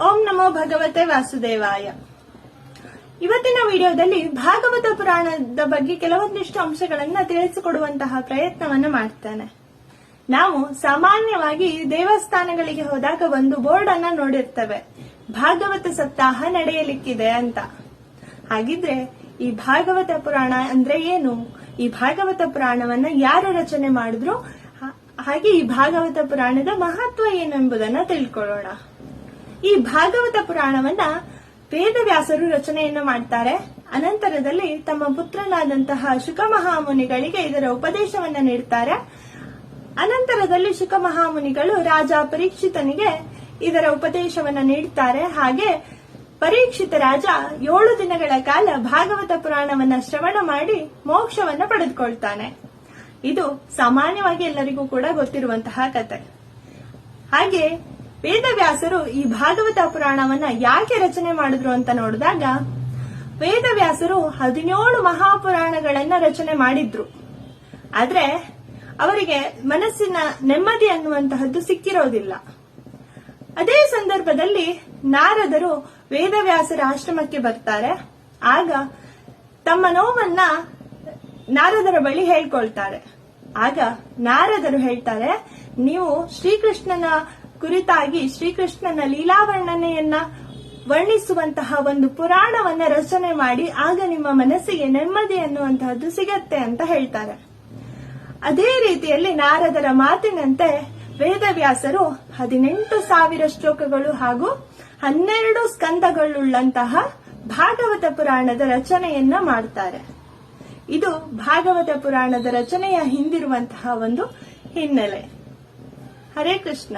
ಓಂ ನಮೋ ಭಗವತೆ ವಾಸುದೇವಾಯ. ಇವತ್ತಿನ ವಿಡಿಯೋದಲ್ಲಿ ಭಾಗವತ ಪುರಾಣದ ಬಗ್ಗೆ ಕೆಲವೊಂದಿಷ್ಟು ಅಂಶಗಳನ್ನ ತಿಳಿಸಿಕೊಡುವಂತಹ ಪ್ರಯತ್ನವನ್ನು ಮಾಡ್ತೇನೆ. ನಾವು ಸಾಮಾನ್ಯವಾಗಿ ದೇವಸ್ಥಾನಗಳಿಗೆ ಹೋದಾಗ ಒಂದು ಬೋರ್ಡ್ ಅನ್ನ ನೋಡಿರ್ತೇವೆ. ಭಾಗವತ ಸಪ್ತಾಹ ನಡೆಯಲಿಕ್ಕಿದೆ ಅಂತ. ಹಾಗಿದ್ರೆ ಈ ಭಾಗವತ ಪುರಾಣ ಅಂದ್ರೆ ಏನು? ಈ ಭಾಗವತ ಪುರಾಣವನ್ನ ಯಾರು ರಚನೆ ಮಾಡಿದ್ರು? ಹಾಗೆ ಈ ಭಾಗವತ ಪುರಾಣದ ಮಹತ್ವ ಏನು ಎಂಬುದನ್ನ ತಿಳ್ಕೊಳ್ಳೋಣ. ಈ ಭಾಗವತ ಪುರಾಣವನ್ನ ವೇದವ್ಯಾಸರು ರಚನೆಯನ್ನ ಮಾಡ್ತಾರೆ. ಅನಂತರದಲ್ಲಿ ತಮ್ಮ ಪುತ್ರನಾದಂತಹ ಶುಕ ಮಹಾಮುನಿಗಳಿಗೆ ಇದರ ಉಪದೇಶವನ್ನ ನೀಡ್ತಾರೆ. ಅನಂತರದಲ್ಲಿ ಶುಕ ಮಹಾಮುನಿಗಳು ರಾಜ ಪರೀಕ್ಷಿತನಿಗೆ ಇದರ ಉಪದೇಶವನ್ನ ನೀಡ್ತಾರೆ. ಹಾಗೆ ಪರೀಕ್ಷಿತ ರಾಜ ಏಳು ದಿನಗಳ ಕಾಲ ಭಾಗವತ ಪುರಾಣವನ್ನ ಶ್ರವಣ ಮಾಡಿ ಮೋಕ್ಷವನ್ನ ಪಡೆದುಕೊಳ್ತಾನೆ. ಇದು ಸಾಮಾನ್ಯವಾಗಿ ಎಲ್ಲರಿಗೂ ಕೂಡ ಗೊತ್ತಿರುವಂತಹ ಕತೆ. ಹಾಗೆ ವೇದವ್ಯಾಸರು ಈ ಭಾಗವತ ಪುರಾಣವನ್ನ ಯಾಕೆ ರಚನೆ ಮಾಡಿದ್ರು ಅಂತ ನೋಡಿದಾಗ ವೇದವ್ಯಾಸರು ಹದಿನೇಳು ಮಹಾಪುರಾಣಗಳನ್ನ ರಚನೆ ಮಾಡಿದ್ರು. ಆದ್ರೆ, ಅವರಿಗೆ ಮನಸ್ಸಿನ ನೆಮ್ಮದಿ ಅನ್ನುವಂತಹದ್ದು ಸಿಕ್ಕಿರೋದಿಲ್ಲ. ಅದೇ ಸಂದರ್ಭದಲ್ಲಿ ನಾರದರು ವೇದವ್ಯಾಸರ ಆಶ್ರಮಕ್ಕೆ ಬರ್ತಾರೆ. ಆಗ ತಮ್ಮ ನೋವನ್ನ ನಾರದರ ಬಳಿ ಹೇಳ್ಕೊಳ್ತಾರೆ. ಆಗ ನಾರದರು ಹೇಳ್ತಾರೆ, ನೀವು ಶ್ರೀಕೃಷ್ಣನ ಕುರಿತಾಗಿ ಶ್ರೀಕೃಷ್ಣನ ಲೀಲಾವರ್ಣನೆಯನ್ನ ವರ್ಣಿಸುವಂತಹ ಒಂದು ಪುರಾಣವನ್ನ ರಚನೆ ಮಾಡಿ ಆಗ ನಿಮ್ಮ ಮನಸ್ಸಿಗೆ ನೆಮ್ಮದಿ ಅನ್ನುವಂತಹದ್ದು ಸಿಗತ್ತೆ ಅಂತ ಹೇಳ್ತಾರೆ. ಅದೇ ರೀತಿಯಲ್ಲಿ ನಾರದರ ಮಾತಿನಂತೆ ವೇದವ್ಯಾಸರು ಹದಿನೆಂಟು ಸಾವಿರ ಶ್ಲೋಕಗಳು ಹಾಗೂ ಹನ್ನೆರಡು ಸ್ಕಂದಗಳುಳ್ಳಂತಹ ಭಾಗವತ ಪುರಾಣದ ರಚನೆಯನ್ನ ಮಾಡ್ತಾರೆ. ಇದು ಭಾಗವತ ಪುರಾಣದ ರಚನೆಯ ಹಿಂದಿರುವಂತಹ ಒಂದು ಹಿನ್ನೆಲೆ. ಹರೇ ಕೃಷ್ಣ.